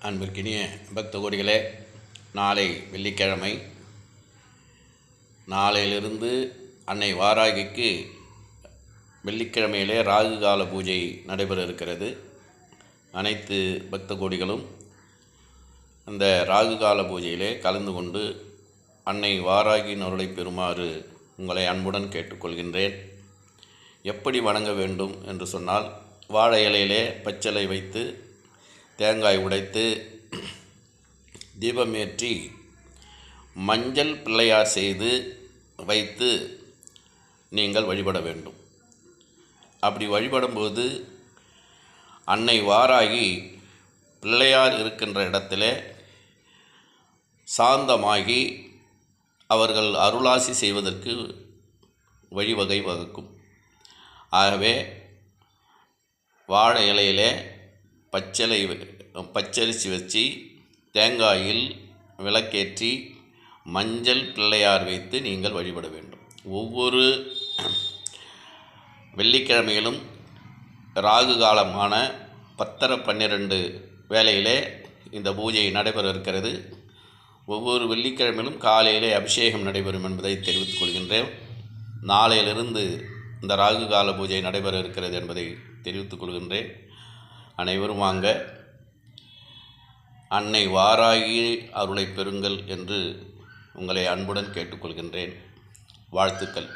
அன்பிற்கினிய பக்த கோடிகளே நாளை வெள்ளிக்கிழமை நாளையிலிருந்து அன்னை வாராகிக்கு வெள்ளிக்கிழமையிலே ராகு கால பூஜை நடைபெற இருக்கிறது அனைத்து பக்த கோடிகளும் அந்த ராகு கால பூஜையிலே கலந்து கொண்டு அன்னை வாராகியின் அருளை பெறுமாறு உங்களை அன்புடன் கேட்டுக்கொள்கின்றேன். எப்படி வணங்க வேண்டும் என்று சொன்னால் வாழை இலையிலே பச்சலை வைத்து தேங்காய் உடைத்து தீபமேற்றி மஞ்சள் பிள்ளையார் செய்து வைத்து நீங்கள் வழிபட வேண்டும். அப்படி வழிபடும்போது அன்னை வாராகி பிள்ளையார் இருக்கின்ற இடத்திலே சாந்தமாகி அவர்கள் அருளாசி செய்வதற்கு வழிவகை வகுக்கும். ஆகவே வாழை இலையிலே பச்சலை பச்சரிசி வச்சு தேங்காயில் விளக்கேற்றி மஞ்சள் பிள்ளையார் வைத்து நீங்கள் வழிபட வேண்டும். ஒவ்வொரு வெள்ளிக்கிழமையிலும் ராகு காலமான பத்தரை பன்னிரண்டு வேளையிலே இந்த பூஜை நடைபெற இருக்கிறது. ஒவ்வொரு வெள்ளிக்கிழமையிலும் காலையிலே அபிஷேகம் நடைபெறும் என்பதை தெரிவித்துக் கொள்கின்றேன். நாளையிலிருந்து இந்த ராகு கால பூஜை நடைபெற இருக்கிறது என்பதை தெரிவித்துக் கொள்கின்றேன். அனைவரும் வாங்க. அன்னை வாராகி அருளை பெறுங்கள் என்று உங்களை அன்புடன் கேட்டுக்கொள்கின்றேன். வாழ்த்துக்கள்.